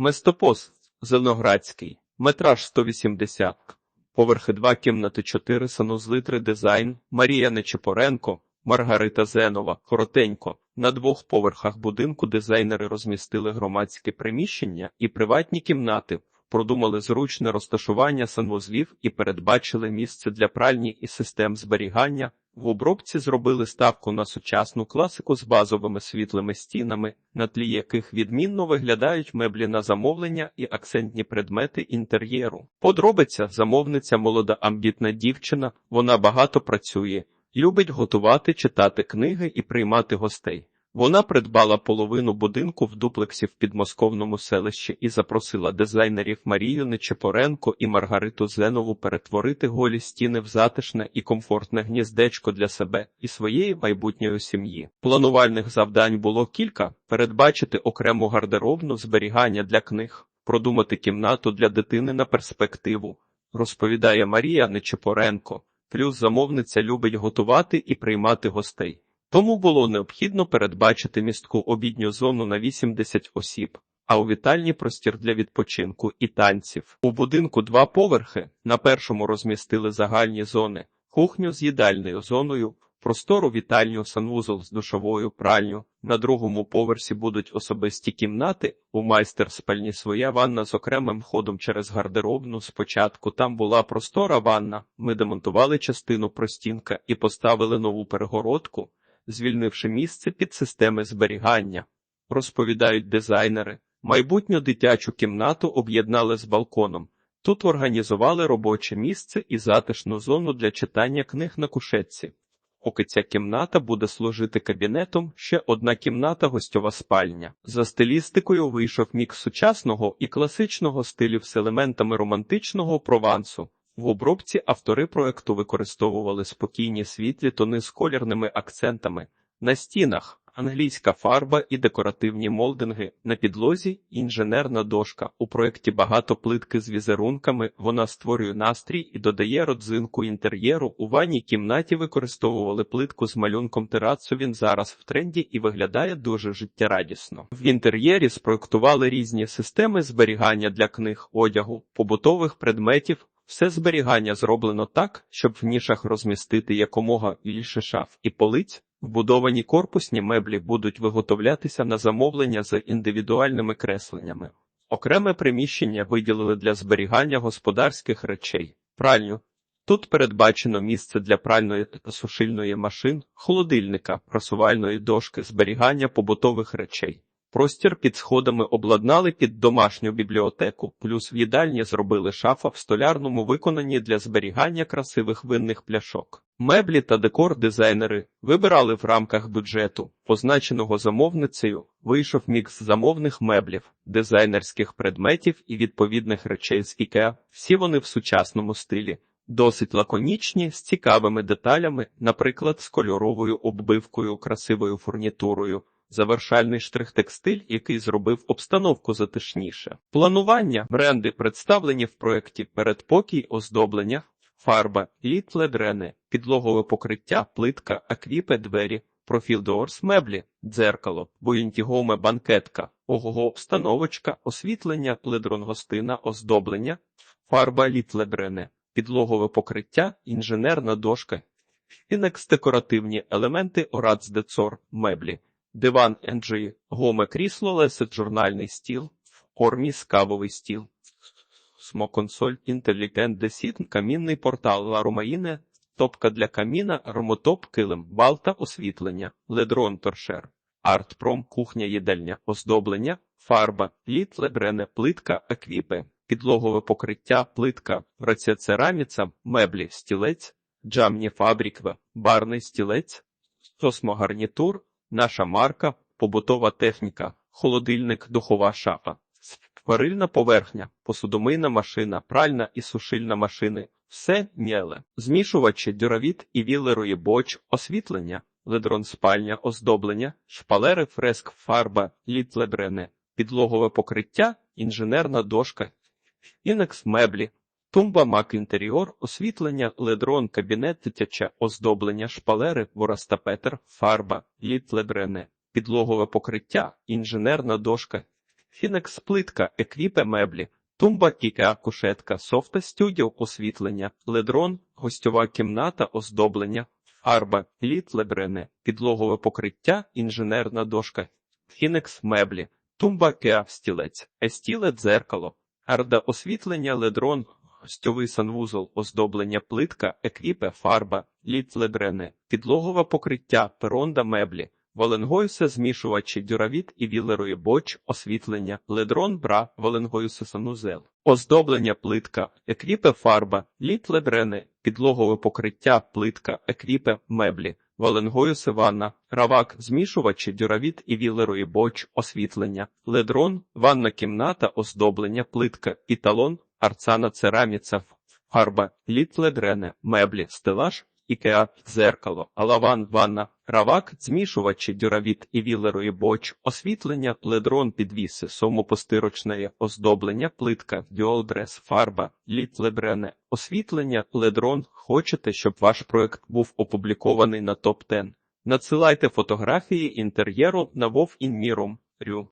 Местопос Зеленоградський, метраж 180, поверхи 2, кімнати 4, санузли 3, дизайн, Марія Нечепоренко, Маргарита Зенова, коротенько. На двох поверхах будинку дизайнери розмістили громадське приміщення і приватні кімнати, продумали зручне розташування санвузлів і передбачили місце для пральні і систем зберігання. В обробці зробили ставку на сучасну класику з базовими світлими стінами, на тлі яких відмінно виглядають меблі на замовлення і акцентні предмети інтер'єру. Подробиця замовниця молода амбітна дівчина, вона багато працює, любить готувати, читати книги і приймати гостей. Вона придбала половину будинку в дуплексі в підмосковному селищі і запросила дизайнерів Марію Нечепоренко і Маргариту Зенову перетворити голі стіни в затишне і комфортне гніздечко для себе і своєї майбутньої сім'ї. Планувальних завдань було кілька: передбачити окрему гардеробну зберігання для книг, продумати кімнату для дитини на перспективу, розповідає Марія Нечепоренко. Плюс замовниця любить готувати і приймати гостей. Тому було необхідно передбачити містку обідню зону на 80 осіб, а у вітальні простір для відпочинку і танців. У будинку два поверхи. На першому розмістили загальні зони, кухню з їдальною зоною, простору вітальню, санвузол з душовою пральню. На другому поверсі будуть особисті кімнати. У майстер спальні своя ванна з окремим входом через гардеробну. Спочатку там була простора ванна. Ми демонтували частину простінка і поставили нову перегородку звільнивши місце під системи зберігання. Розповідають дизайнери, майбутню дитячу кімнату об'єднали з балконом. Тут організували робоче місце і затишну зону для читання книг на кушетці. Поки ця кімната буде служити кабінетом, ще одна кімната гостьова спальня. За стилістикою вийшов мікс сучасного і класичного стилів з елементами романтичного провансу. В обробці автори проекту використовували спокійні світлі тони з колірними акцентами. На стінах англійська фарба і декоративні молдинги, на підлозі інженерна дошка. У проєкті багато плитки з візерунками. Вона створює настрій і додає родзинку інтер'єру. У ванній кімнаті використовували плитку з малюнком терацу. Він зараз в тренді і виглядає дуже життєрадісно. В інтер'єрі спроектували різні системи зберігання для книг, одягу, побутових предметів. Все зберігання зроблено так, щоб в нішах розмістити якомога більше шаф і полиць. Вбудовані корпусні меблі будуть виготовлятися на замовлення з індивідуальними кресленнями. Окреме приміщення виділили для зберігання господарських речей, пральню. Тут передбачено місце для пральної та сушильної машин, холодильника, просувальної дошки, зберігання побутових речей. Простір під сходами обладнали під домашню бібліотеку, плюс в їдальні зробили шафа в столярному виконанні для зберігання красивих винних пляшок. Меблі та декор дизайнери вибирали в рамках бюджету, позначеного замовницею, вийшов мікс замовних меблів, дизайнерських предметів і відповідних речей з IKEA. Всі вони в сучасному стилі. Досить лаконічні, з цікавими деталями, наприклад, з кольоровою оббивкою, красивою фурнітурою завершальний штрих-текстиль, який зробив обстановку затишніше. Планування бренди представлені в проєкті передпокій, оздоблення, фарба, літледрени, підлогове покриття, плитка, аквіпе, двері, профіл доорс, меблі, дзеркало, буєнтігоме банкетка, ого обстановочка, освітлення, ледрон гостина, оздоблення, фарба літледрене, підлогове покриття, інженерна дошка. Інекс декоративні елементи орацдецор, меблі, диван NG, гоме крісло, лесет журнальний стіл, орміс кавовий стіл, смоконсоль, інтелігент десіт, камінний портал Ла Ромаїне, топка для каміна, ромотоп, килим, балта, освітлення, ледрон торшер, артпром, кухня, їдальня, оздоблення, фарба, літ, лебрене, плитка, еквіпи, підлогове покриття, плитка, рацецераміця, меблі, стілець, джамні фабриква, барний стілець, сосмогарнітур, Наша марка, побутова техніка, холодильник, духова шафа, варильна поверхня, посудомийна машина, пральна і сушильна машини, все м'єле, змішувачі, дюравіт і вілерої боч, освітлення, ледрон спальня, оздоблення, шпалери, фреск, фарба, літлебрене, підлогове покриття, інженерна дошка, інекс меблі, Тумба мак інтер'єр, освітлення, ледрон, кабінет, дитяче оздоблення, шпалери, ворастапетер, фарба, літлебрене, підлогове покриття, інженерна дошка, Фінекс плитка, еквіпе меблі, тумба Ікеа кушетка, софта студіо освітлення, ледрон, гостьова кімната, оздоблення, фарба, літ лебрене, підлогове покриття, інженерна дошка, Фінекс меблі, тумба Кеа стілець, естіле дзеркало, арда освітлення, ледрон, гостьовий санвузол, оздоблення плитка, еквіпе, фарба, літ ледрене, підлогове покриття, перонда меблі, Воленгоюсе змішувачі дюравіт і вілерої боч, освітлення, ледрон бра, воленгоюсе санузел, оздоблення плитка, еквіпе фарба, літ ледрене, підлогове покриття, плитка, еквіпе меблі, воленгоюсе ванна, равак, змішувачі дюравіт і вілерої боч, освітлення, ледрон, ванна кімната, оздоблення, плитка, італон, арцана цераміця, фарба, літ ледрене, меблі, стелаж, Ікеа, дзеркало, алаван, ванна, равак, змішувачі, дюравіт і вілерої боч, освітлення, ледрон, підвіси, сомопостирочне, оздоблення, плитка, діолдрес, фарба, літ лебрене, освітлення, ледрон. Хочете, щоб ваш проект був опублікований на топ 10 Надсилайте фотографії інтер'єру на Вов Інміром. Рю.